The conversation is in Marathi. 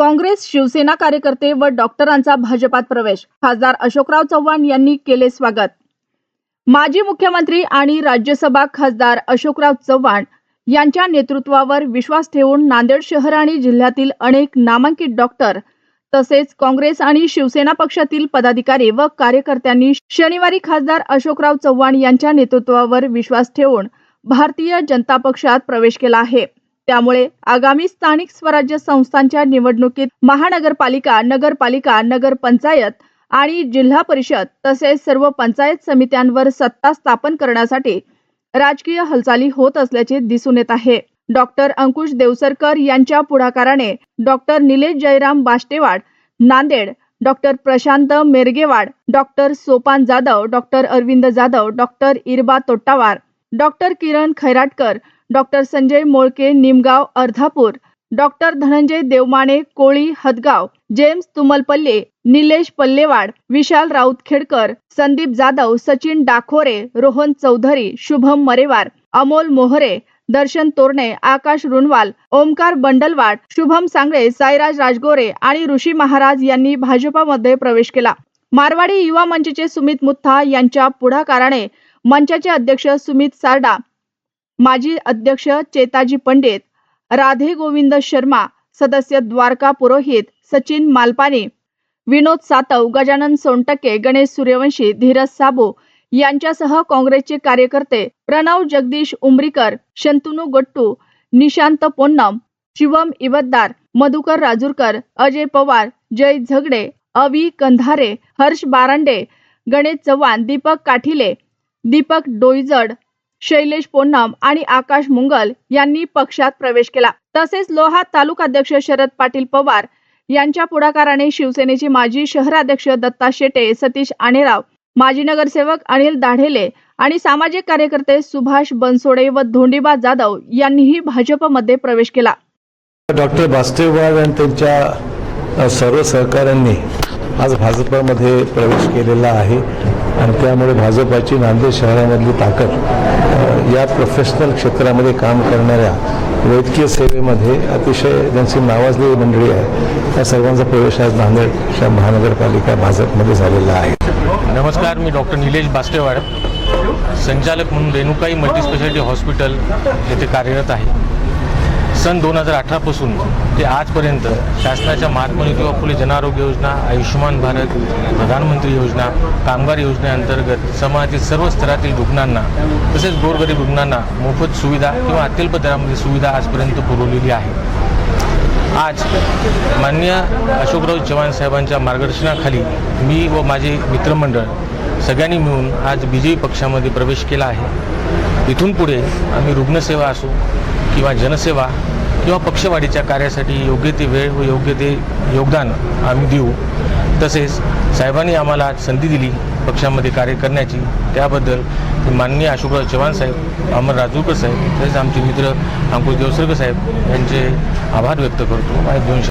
काँग्रेस शिवसेना कार्यकर्ते व डॉक्टरांचा भाजपात प्रवेश. खासदार अशोकराव चव्हाण यांनी केले स्वागत. माजी मुख्यमंत्री आणि राज्यसभा खासदार अशोकराव चव्हाण यांच्या नेतृत्वावर विश्वास ठेवून नांदेड शहर आणि जिल्ह्यातील अनेक नामांकित डॉक्टर तसेच काँग्रेस आणि शिवसेना पक्षातील पदाधिकारी व कार्यकर्त्यांनी शनिवारी खासदार अशोकराव चव्हाण यांच्या नेतृत्वावर विश्वास ठेवून भारतीय जनता पक्षात प्रवेश केला आहे. त्यामुळे आगामी स्थानिक स्वराज्य संस्थांच्या निवडणुकीत महानगरपालिका नगरपालिका नगरपंचायत आणि जिल्हा परिषद तसेच सर्व पंचायत समित्यांवर सत्ता स्थापन करण्यासाठी राजकीय हालचाली होत असल्याचे दिसून येत आहे. डॉक्टर अंकुश देवसरकर यांच्या पुढाकाराने doctor Nilesh Jayram Bashtewad Nanded doctor Prashant Mergewad doctor Sopan Jadhav doctor Arvind Jadhav doctor Irba Tottawar doctor Kiran Khairatkar doctor Sanjay Molke Nimgaon Ardhapur. Doctor Dhananjay Devmane Koli Hadgaon. James Tumalpalle Nilesh Pallewad Vishal Raut Khedkar Sandeep Jadhav Sachin Dakhore Rohan Chaudhari Shubham Marewar Amol Mohare Darshan Torane आकाश रुणवाल ओमकार बंडलवाड शुभम सांगळे साईराज राजगोरे आणि ऋषी महाराज यांनी भाजपामध्ये प्रवेश केला. मारवाडी युवा मंचचे सुमित मुथा यांच्या पुढाकाराने मंचाचे अध्यक्ष सुमित सारडा माजी अध्यक्ष चेताजी पंडित राधे गोविंद शर्मा सदस्य द्वारका पुरोहित सचिन मालपानी विनोद सातव गजानन सोनटके गणेश सूर्यवंशी धीरज साबू यांच्यासह काँग्रेसचे कार्यकर्ते प्रणव जगदीश उमरीकर शंतनू गट्टू निशांत पोन्नम शिवम इवतदार मधुकर राजूरकर अजय पवार जय झगडे अवी कंधारे हर्ष बारांडे गणेश चव्हाण दीपक काठिले दीपक डोईजड शैलेश पोन्नम आणि आकाश मुंगल यांनी पक्षात प्रवेश केला. तसेच लोहा तालुकाध्यक्ष शरद पाटील पवार यांच्या पुढाकाराने शिवसेनेचे माजी शहराध्यक्ष दत्ता शेटे सतीश आणेराव माजी नगरसेवक अनिल दाढेले आणि सामाजिक कार्यकर्ते सुभाष बनसोडे व धोंडीबा जाधव यांनीही भाजपमध्ये प्रवेश केला. डॉक्टर बास्टेवाड आणि त्यांच्या सर्व सहकाऱ्यांनी आज भाजपमध्ये प्रवेश केलेला आहे. आणि त्यामुळे भाजपाची नांदेड शहरामधली ताकद या प्रोफेशनल क्षेत्रामध्ये काम करणाऱ्या वैद्यकीय सेवेमध्ये अतिशय त्यांची नावाजलेली मंडळी आहे त्या सर्वांचा प्रवेश आज नांदेड महानगरपालिका भाजपमध्ये झालेला आहे. नमस्कार मी डॉक्टर निलेश बास्टेवाड संचालक म्हणून रेणुकाई मल्टीस्पेशालिटी हॉस्पिटल येथे कार्यरत आहे. सन दोन हजार अठरापासून ते आजपर्यंत शासनाच्या महात्मा किंवा फुले जनआरोग्य योजना आयुष्यमान भारत प्रधानमंत्री योजना कामगार योजनेअंतर्गत समाजातील सर्व स्तरातील रुग्णांना तसेच गोरगरीब रुग्णांना मोफत सुविधा किंवा अत्यल्प दरामध्ये सुविधा आजपर्यंत पुरवलेली आहे. आज माननीय अशोकराव चव्हाण साहेबांच्या मार्गदर्शनाखाली मी व माझे मित्रमंडळ सगळ्यांनी मिळून आज बी जे पी पक्षामध्ये प्रवेश केला आहे. इथून पुढे आम्ही रुग्णसेवा असो किंवा जनसेवा किंवा पक्षवाढीच्या कार्यासाठी योग्य ते वेळ व योग्य ते योगदान आम्ही देऊ. तसेच साहेबांनी आम्हाला संधी दिली पक्षामध्ये कार्य करण्याची. त्याबद्दल माननीय अशोकराव चव्हाण साहेब अमर राजूरकर साहेब तसेच आमचे मित्र अंकुश देवसरकर साहेब यांचे आभार व्यक्त करतो. आणि